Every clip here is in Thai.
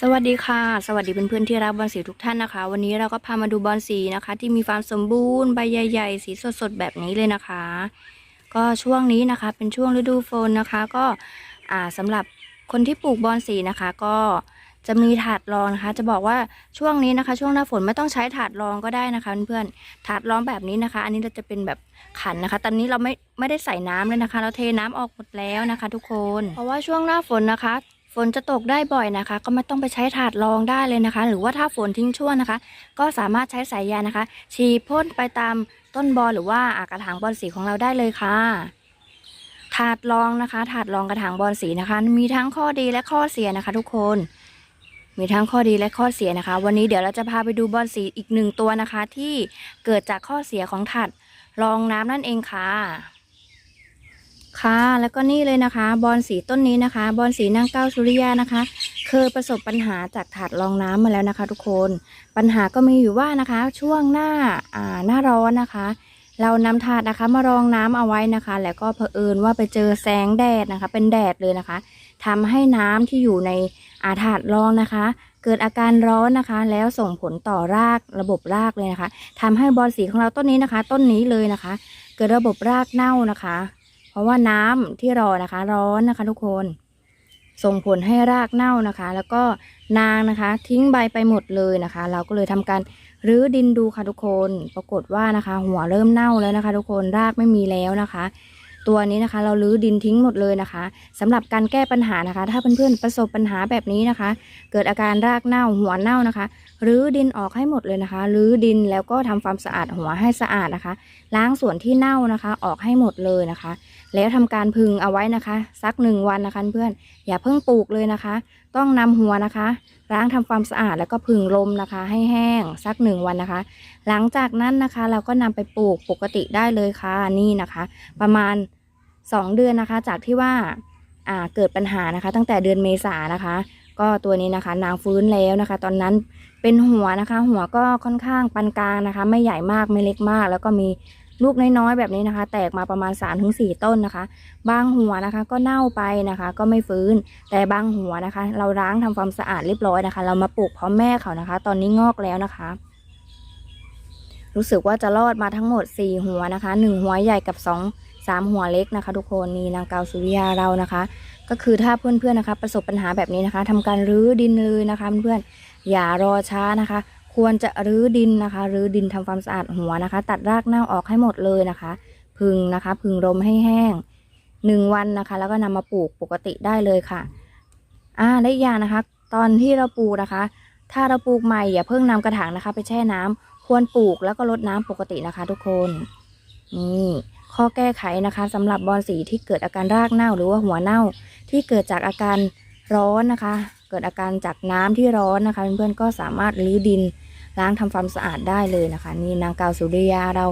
สวัสดีค่ะ สวัสดีเพื่อนๆที่รักบอลสีทุกท่านนะคะ วันนี้เราก็พามาดูบอลสีนะคะ ที่มีความสมบูรณ์ใบใหญ่ ๆ สีสดๆแบบนี้เลยนะคะ ก็ช่วงนี้นะคะ เป็นช่วงฤดูฝนนะคะ ก็อ่าสำหรับคนที่ปลูกบอลสีนะคะ ก็จะมีถาดรองนะคะ จะบอกว่าช่วงนี้นะคะ ช่วงหน้าฝนไม่ต้องใช้ถาดรองก็ได้นะคะเพื่อนๆถาดรองแบบนี้นะคะ อันนี้เราจะเป็นแบบขันนะคะ ตอนนี้เราไม่ไม่ได้ใส่น้ำเลยนะคะ เราเทน้ำออกหมดแล้วนะคะ ทุกคน เพราะว่าช่วงหน้าฝนนะคะ ฝนจะตกได้บ่อยนะคะ ก็ไม่ต้องไปใช้ถาดรองได้เลยนะคะ หรือว่าถ้าฝนทิ้งช่วงนะคะ ก็สามารถใช้สายยานะคะ ฉีดพ่นไปตามต้นบอลหรือว่าอ่ากระถางบอลสีของเราได้เลยค่ะ ถาดรองนะคะ ถาดรองกระถางบอลสีนะคะ มีทั้งข้อดีและข้อเสียนะคะ ทุกคน มีทั้งข้อดีและข้อเสียนะคะ วันนี้เดี๋ยวเราจะพาไปดูบอลสีอีกหนึ่งตัวนะคะ ที่เกิดจากข้อเสียของถาดรองน้ำนั่นเองค่ะ ค่ะ แล้วก็นี่เลยนะคะ บอลสีต้นนี้นะคะ บอลสีนางเก้าสุริยานะคะ เคยประสบปัญหาจากถาดรองน้ำมาแล้วนะคะ ทุกคน ปัญหาก็มีอยู่ว่านะคะ ช่วงหน้าอ่าหน้าร้อนนะคะ เรานำถาดนะคะ มารองน้ำเอาไว้นะคะ แล้วก็เผอิญว่าไปเจอแสงแดดนะคะ เป็นแดดเลยนะคะทำให้น้ำที่อยู่ในอาถาดรองนะคะ เกิดอาการร้อนนะคะ แล้วส่งผลต่อรากระบบรากเลยนะคะทำให้บอลสีของเราต้นนี้นะคะ ต้นนี้เลยนะคะ เกิดระบบรากเน่านะคะ เพราะว่าน้ำที่รอนะคะ ร้อนนะคะ ทุกคน ส่งผลให้รากเน่านะคะ แล้วก็นางนะคะ ทิ้งใบไปหมดเลยนะคะ เราก็เลยทำการรื้อดินดูค่ะทุกคน ปรากฏว่านะคะ หัวเริ่มเน่าแล้วนะคะ ทุกคนรากไม่มีแล้วนะคะ ตัวนี้นะคะ เรารื้อดินทิ้งหมดเลยนะคะสำหรับการแก้ปัญหานะคะ ถ้าเพื่อนๆประสบปัญหาแบบนี้นะคะ เกิดอาการรากเน่าหัวเน่านะคะรื้อดินออกให้หมดเลยนะคะรื้อดินแล้วก็ทำความสะอาดหัวให้สะอาดนะคะ ล้างส่วนที่เน่านะคะ ออกให้หมดเลยนะคะ แล้วทำการพึงเอาไว้นะคะสักหนึ่งวันนะคะเพื่อนอย่าเพิ่งปลูกเลยนะคะ ต้องนำหัวนะคะล้างทำความสะอาดแล้วก็พึงลมนะคะ ให้แห้งสักหนึ่งวันนะคะ หลังจากนั้นนะคะเราก็นำไปปลูกปกติได้เลยค่ะนี่นะคะ ประมาณ 2 เดือนนะคะ จากที่ว่าอ่าเกิดปัญหานะคะ ตั้งแต่เดือนเมษานะคะ ก็ตัวนี้นะคะ นางฟื้นแล้วนะคะ ตอนนั้นเป็นหัวนะคะ หัวก็ค่อนข้างปานกลางนะคะ ไม่ใหญ่มากไม่เล็กมาก แล้วก็มีลูกน้อยๆแบบนี้นะคะ แตกมาประมาณ 3-4 ต้นนะคะ บางหัวนะคะก็เน่าไปนะคะ ก็ไม่ฟื้น แต่บางหัวนะคะ เราล้างทำความสะอาดเรียบร้อยนะคะ เรามาปลูกพร้อมแม่เขานะคะ ตอนนี้งอกแล้วนะคะ รู้สึกว่าจะรอดมาทั้งหมด 4 หัวนะคะ 1 หัวใหญ่กับ 2 3หัวเล็กนะคะ ทุกคนนี่นางกาวสุริยาเรานะคะ ก็คือถ้าเพื่อนๆนะคะ ประสบปัญหาแบบนี้นะคะทำการรื้อดินเลยนะคะเพื่อนๆอย่ารอช้านะคะ ควรจะรื้อดินนะคะรื้อดินทำความสะอาดหัวนะคะ ตัดรากเน่าออกให้หมดเลยนะคะ พึงนะคะ พึงลมให้แห้งหนึ่งวันนะคะ แล้วก็นำมาปลูกปกติได้เลยค่ะ อ่าและอีกอย่างนะคะ ตอนที่เราปลูกนะคะ ถ้าเราปลูกใหม่อย่าเพิ่งนำกระถางนะคะ ไปแช่น้ำควรปลูกแล้วก็รดน้ำปกตินะคะ ทุกคนนี่ ข้อแก้ไขนะคะสำหรับบอนสีที่เกิดอาการรากเน่าหรือว่าหัวเน่า ที่เกิดจากอาการร้อนนะคะ เกิดอาการจากน้ำที่ร้อนนะคะเพื่อนๆก็สามารถรื้อดินล้างทำความสะอาดได้เลยนะคะ นี่นางกาวสุริยาเรา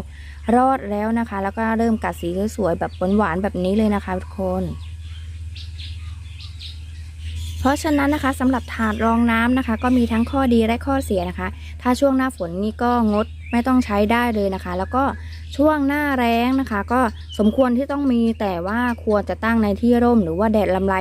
รอดแล้วนะคะ แล้วก็เริ่มกัดสีสวยๆแบบหวานๆแบบนี้เลยนะคะทุกคนเพราะฉะนั้นนะคะสำหรับถาดรองน้ำนะคะ ก็มีทั้งข้อดีและข้อเสียนะคะ ถ้าช่วงหน้าฝนนี่ก็งดไม่ต้องใช้ได้เลยนะคะ แล้วก็ช่วงหน้าแรงนะคะ ก็สมควรที่ต้องมีแต่ว่าควรจะตั้งในที่ร่ม หรือว่าแดดลำไร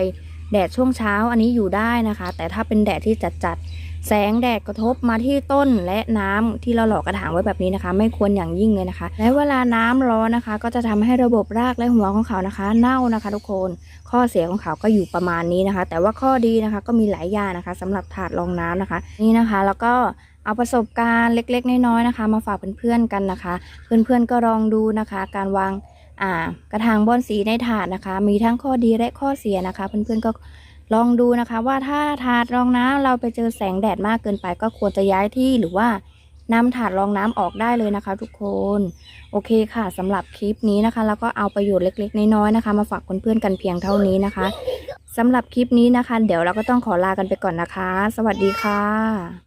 แดดช่วงเช้าอันนี้อยู่ได้นะคะ แต่ถ้าเป็นแดดที่จัดๆแสงแดดกระทบมาที่ต้นและน้ำที่เราหล่อกระถางไว้แบบนี้นะคะ ไม่ควรอย่างยิ่งเลยนะคะ และเวลาน้ำร้อนนะคะ ก็จะทำให้ระบบรากและหัวของเขานะคะ เน่านะคะ ทุกคนข้อเสียของเขาก็อยู่ประมาณนี้นะคะ แต่ว่าข้อดีนะคะก็มีหลายอย่างนะคะสำหรับถาดรองน้ำนะคะ นี่นะคะ แล้วก็ เอาประสบการณ์เล็ก ๆ น้อยๆนะคะ มาฝากเพื่อนๆกันนะคะ เพื่อนๆก็ลองดูนะคะ การวางอ่ากระถางบอนสีในถาดนะคะ มีทั้งข้อดีและข้อเสียนะคะ เพื่อนๆก็ลองดูนะคะ ว่าถ้าถาดรองน้ำเราไปเจอแสงแดดมากเกินไป ก็ควรจะย้ายที่หรือว่านำถาดรองน้ำออกได้เลยนะคะ ทุกคนโอเคค่ะสำหรับคลิปนี้นะคะ แล้วก็เอาประโยชน์เล็กๆน้อยๆนะคะ มาฝากเพื่อนๆกันเพียงเท่านี้นะคะสำหรับคลิปนี้นะคะ เดี๋ยวเราก็ต้องขอลากันไปก่อนนะคะ สวัสดีค่ะ